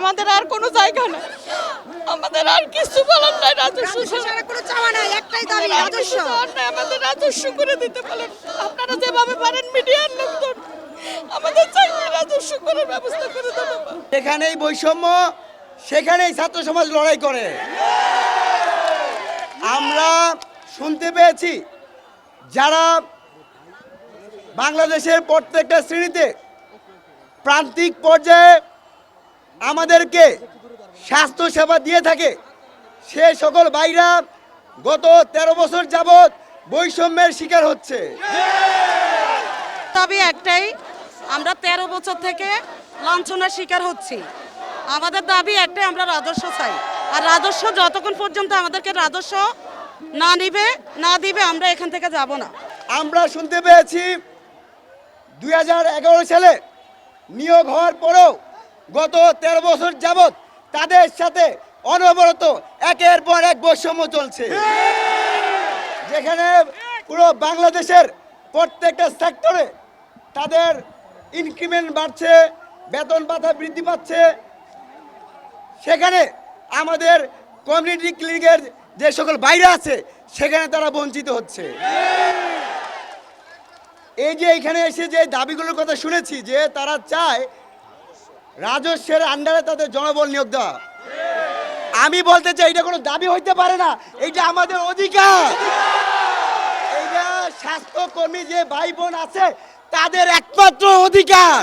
আমাদের আর কোনো জায়গা নেই। আমাদের আর কিছু বলার নাই রাজস্ব কোনো চাওয়া নাই একটাই দাবি আমাদের রাজস্ব। আমাদের রাজস্ব করে দিতে পারেন। আপনারা যেভাবে পারেন মিডিয়ার লোকজন। আমাদের চাকরি রাজস্ব করে ব্যবস্থা করে দেবো। যেখানেই বৈষম্য সেখানেই ছাত্র সমাজ লড়াই করে। আমরা শুনতে পেয়েছি যারা বাংলাদেশের প্রত্যেকটা শ্রেণীতে প্রান্তিক পর্যায়ে আমাদেরকে স্বাস্থ্য সেবা দিয়ে থাকে। সে সকল ভাইরা গত ১৩ বছর যাবৎ বৈষম্যের শিকার হচ্ছে। তবে একটাই আমরা তেরো বছর থেকে লাঞ্ছনার শিকার হচ্ছি। আমাদের দাবি একটাই আমরা রাজস্ব চাই। আর রাজস্ব যতক্ষণ পর্যন্ত আমাদেরকে রাজস্ব না নিবে না দিবে আমরা এখান থেকে যাব না। আমরা শুনতে পেয়েছি দুই হাজার এগারো সালে নিয়োগ হওয়ার পরেও গত তেরো বছর যাবৎ তাদের সাথে অনবরত একের পর এক বৈষম্য চলছে। যেখানে পুরো বাংলাদেশের প্রত্যেকটা সেক্টরে তাদের ইনক্রিমেন্ট বাড়ছে, বেতন ভাতা বৃদ্ধি পাচ্ছে। সেখানে আমাদের কমিউনিটি ক্লিনিকের যে সকল বাইরে আছে, সেখানে তারা বঞ্চিত হচ্ছে। এই যে এখানে এসে যে দাবিগুলোর কথা শুনেছি, যে তারা চায় রাজস্বের আন্ডারে তাদের জনবল নিয়োগ দেওয়া। আমি বলতে চাই, এটা কোনো দাবি হইতে পারে না, এটা আমাদের অধিকার। এইটা স্বাস্থ্যকর্মী যে ভাই বোন আছে, তাদের একমাত্র অধিকার।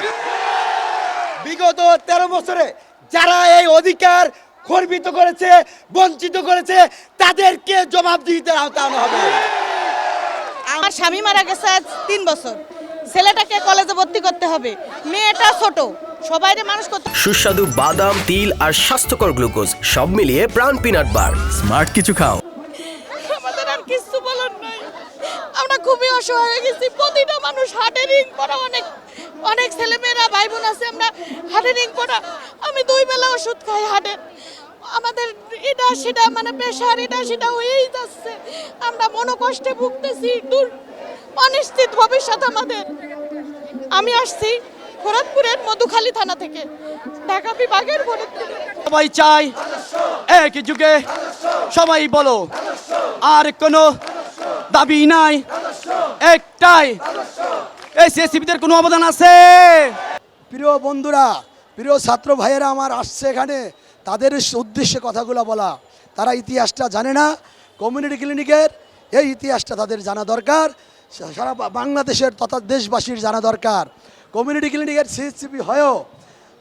বিগত তেরো বছরে যারা এই অধিকার খর্বিত করেছে, বঞ্চিত করেছে, তাদেরকে জবাবদিহিতার আওতায় আনা হবে। আমার স্বামী মারা গেছে আজ তিন বছর। ছেলেটাকে কলেজে ভর্তি করতে হবে। মেয়েটা ছোট। সবাইরে মানুষ করতে সুস্বাদু বাদাম তিল আর স্বাস্থ্যকর গ্লুকোজ সব মিলিয়ে প্রাণ পিনাট বার। স্মার্ট কিছু খাও। আমাদের আর কিছু বলার নাই। আমরা খুবই অসহায় হয়ে গেছি। প্রতিটা মানুষ হার্টে রিং পড়া অনেক অনেক ছেলেমেয়েরা ভাই বোন আছে আমরা হার্টে রিং পড়া আমি দুই বেলা ওষুধ খাই হার্টের আমাদের এটা সেটা মানে প্রেশার এটা সেটা হয়েই যাচ্ছে। আমরা মনোকষ্টে ভুগতেছি দূর অনিশ্চিত ভবিষ্যৎ আমাদের। আমি আসছি। ফরিদপুরের মধুখালী থানা থেকে। ঢাকা বিভাগের ফরিদপুর সবাই চাই এক যুগে সবাই বলো আর কোনো দাবি নাই। একটাই এই কোনো অবদান আছে? প্রিয় বন্ধুরা প্রিয় ছাত্র ভাইয়েরা আমার আসছে এখানে। তাদের উদ্দেশ্যে কথাগুলো বলা। তারা ইতিহাসটা জানে না। কমিউনিটি ক্লিনিকের এই ইতিহাসটা তাদের জানা দরকার। সারা বাংলাদেশের তথা দেশবাসীর জানা দরকার। কমিউনিটি ক্লিনিকের সিএসসিপি হয়েও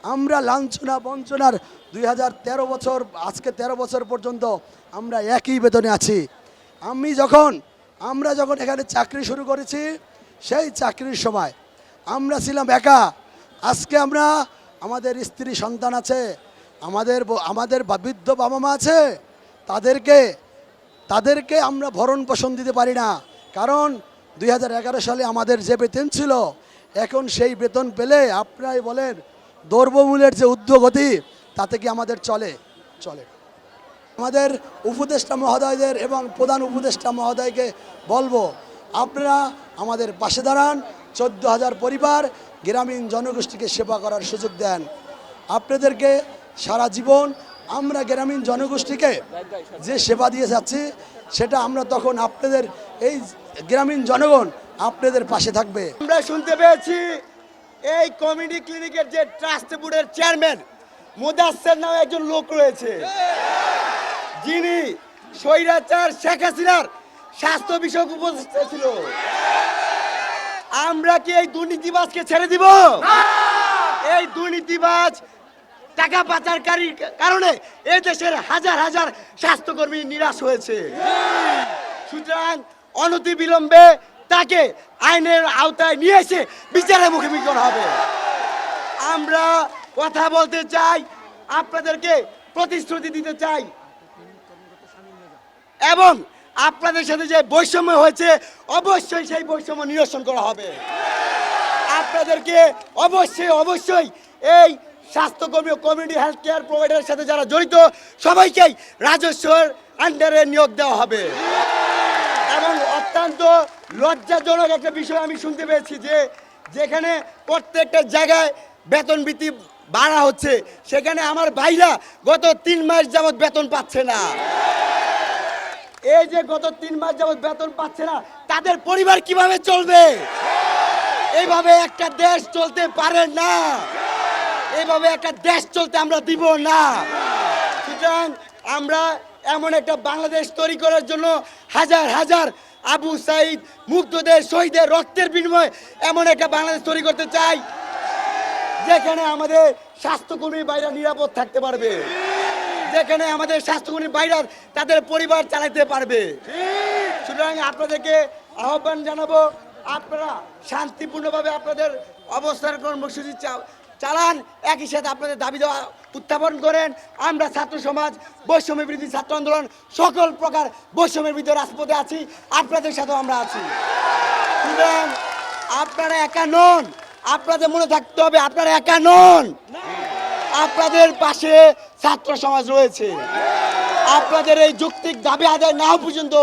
আমরা লাঞ্ছনা, বঞ্চনার দুই হাজার তেরো বছর, আজকে তেরো বছর পর্যন্ত আমরা একই বেতনে আছি। আমি যখন, আমরা যখন এখানে চাকরি শুরু করেছি, সেই চাকরির সময় আমরা ছিলাম একা। আজকে আমরা, আমাদের স্ত্রী সন্তান আছে, আমাদের আমাদের বৃদ্ধ বাবা মা আছে, তাদেরকে তাদেরকে আমরা ভরণ পোষণ দিতে পারি না। কারণ দুই হাজার এগারো সালে আমাদের যে বেতন ছিল, এখন সেই বেতন পেলে আপনারাই বলেন দ্রব্যমূল্যের যে উদ্যোগতি তাতে কি আমাদের চলে? চলে। আমাদের উপদেষ্টা মহোদয়দের এবং প্রধান উপদেষ্টা মহোদয়কে বলব, আপনারা আমাদের পাশে দাঁড়ান, চোদ্দ হাজার পরিবার গ্রামীণ জনগোষ্ঠীকে সেবা করার সুযোগ দেন। আপনাদেরকে সারা জীবন আমরা গ্রামীণ জনগোষ্ঠীকে যে সেবা দিয়ে যাচ্ছি সেটা আমরা তখন আপনাদের এই গ্রামীণ জনগণ আপনাদের পাশে থাকবে। আমরা শুনতে পেয়েছি এই কমিউনিটি ক্লিনিকের যে ট্রাস্ট বোর্ডের চেয়ারম্যান মুদাসের নামে একজন লোক রয়েছে। যিনি স্বৈরাচার শেখ হাসিনার স্বাস্থ্য বিষয়ক উপদেষ্টা ছিল। আমরা কি এই দুর্নীতিবাজকে ছেড়ে দিব? এই দুর্নীতিবাজ টাকা পাচারকারীর কারণে এই দেশের হাজার হাজার স্বাস্থ্যকর্মী নিরাশ হয়েছে। সুতরাং অনতি বিলম্বে তাকে আইনের আওতায় নিয়ে এসে বিচারের মুখোমুখি করা হবে। আমরা কথা বলতে চাই, আপনাদেরকে প্রতিশ্রুতি দিতে চাই। এবং আপনাদের সাথে যে বৈষম্য হয়েছে, অবশ্যই সেই বৈষম্য নিরসন করা হবে। আপনাদেরকে অবশ্যই অবশ্যই এই স্বাস্থ্যকর্মী ও কমিউনিটি হেলথ কেয়ার প্রোভাইডারের সাথে যারা জড়িত, সবাইকেই রাজস্বের আন্ডারে নিয়োগ দেওয়া হবে। এবং অত্যন্ত লজ্জাজনক একটা বিষয় আমি শুনতে পেয়েছি যে, যেখানে প্রত্যেকটা জায়গায় বেতন বৃদ্ধি বাড়া হচ্ছে, সেখানে আমার ভাইরা গত তিন মাস যাবৎ বেতন পাচ্ছে না। এই যে গত তিন মাস যাবৎ বেতন পাচ্ছে না, তাদের পরিবার কীভাবে চলবে? এইভাবে একটা দেশ চলতে পারে না। এইভাবে একটা দেশ চলতে আমরা দিব না। সুতরাং আমরা এমন একটা বাংলাদেশ তৈরি করার জন্য হাজার হাজার আবু সাইদ মুগ্ধদের শহীদের রক্তের বিনিময়ে এমন একটা বাংলাদেশ তৈরি করতে চাই, যেখানে আমাদের স্বাস্থ্যকর্মী বাইরা নিরাপদ থাকতে পারবে। যেখানে আমাদের স্বাস্থ্যকর্মী বাইরা তাদের পরিবার চালাতে পারবে। সুতরাং আপনাদেরকে আহ্বান জানাব, আপনারা শান্তিপূর্ণভাবে আপনাদের অবস্থান কর্মসূচি চালান, একই সাথে আপনাদের দাবি দেওয়া উত্থাপন করেন। আমরা ছাত্র সমাজ, বৈষম্য বিরোধী ছাত্র আন্দোলন, সকল প্রকার বৈষম্যের বিরুদ্ধে রাজপথে আছি, আপনাদের সাথেও আমরা আছি। আপনারা একা নন, আপনাদের মনে থাকতে হবে আপনারা একা নন। আপনাদের পাশে ছাত্র সমাজ রয়েছে। আপনাদের এই যৌক্তিক দাবি আদায় না পর্যন্ত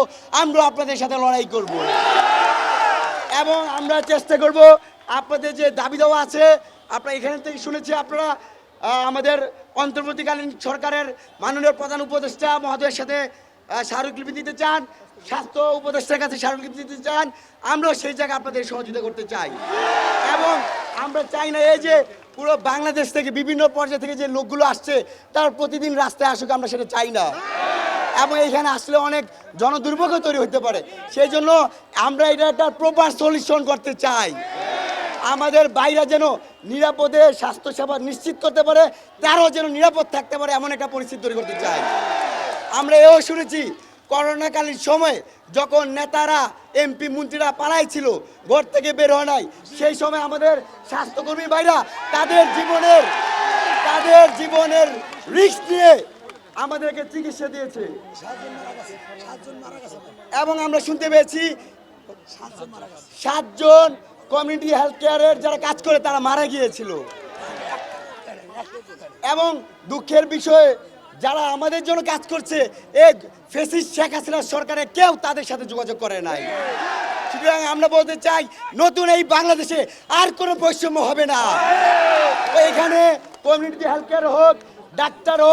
আমরা আপনাদের সাথে লড়াই করব। এবং আমরা চেষ্টা করব আপনাদের যে দাবি দেওয়া আছে আপনারা এখান থেকে শুনেছি আপনারা আমাদের অন্তর্বর্তীকালীন সরকারের মাননীয় প্রধান উপদেষ্টা মহোদয়ের সাথে স্মারকলিপি দিতে চান, স্বাস্থ্য উপদেষ্টার কাছে স্মারকলিপি দিতে চান, আমরাও সেই জায়গায় আপনাদের সহযোগিতা করতে চাই। এবং আমরা চাই না এই যে পুরো বাংলাদেশ থেকে বিভিন্ন পর্যায় থেকে যে লোকগুলো আসছে, তার প্রতিদিন রাস্তায় আসুক, আমরা সেটা চাই না। এবং এখানে আসলে অনেক জনদুর্ভোগও তৈরি হতে পারে। সেই জন্য আমরা এটা একটা প্রপার সলিউশন করতে চাই। আমাদের বাইরে যেন নিরাপদে স্বাস্থ্যসেবা নিশ্চিত করতে পারে, তারাও যেন নিরাপদ থাকতে পারে এমন একটা পরিস্থিতি তৈরি করতে চাই আমরা এও শুনেছি, করোনাকালীন সময় যখন নেতারা এমপি মন্ত্রীরা পালাই ছিল ঘর থেকে বের হয় নাই, সেই সময় আমাদের স্বাস্থ্যকর্মী ভাইরা তাদের জীবনের তাদের জীবনের রিস্ক নিয়ে আমাদেরকে চিকিৎসা দিয়েছে। এবং আমরা শুনতে পেয়েছি সাতজন কমিউনিটি হেলথ কেয়ারের যারা কাজ করে, তারা মারা গিয়েছিল। এবং দুঃখের বিষয়ে, যারা আমাদের জন্য কাজ করছে এক ফেসিস শেখ হাসিনার সরকারের কেউ তাদের সাথে যোগাযোগ করে নাই। সুতরাং আমরা বলতে চাই, নতুন এই বাংলাদেশে আর কোনো বৈষম্য হবে না। এখানে কমিউনিটি হেলথ কেয়ার হোক, ডাক্তার হোক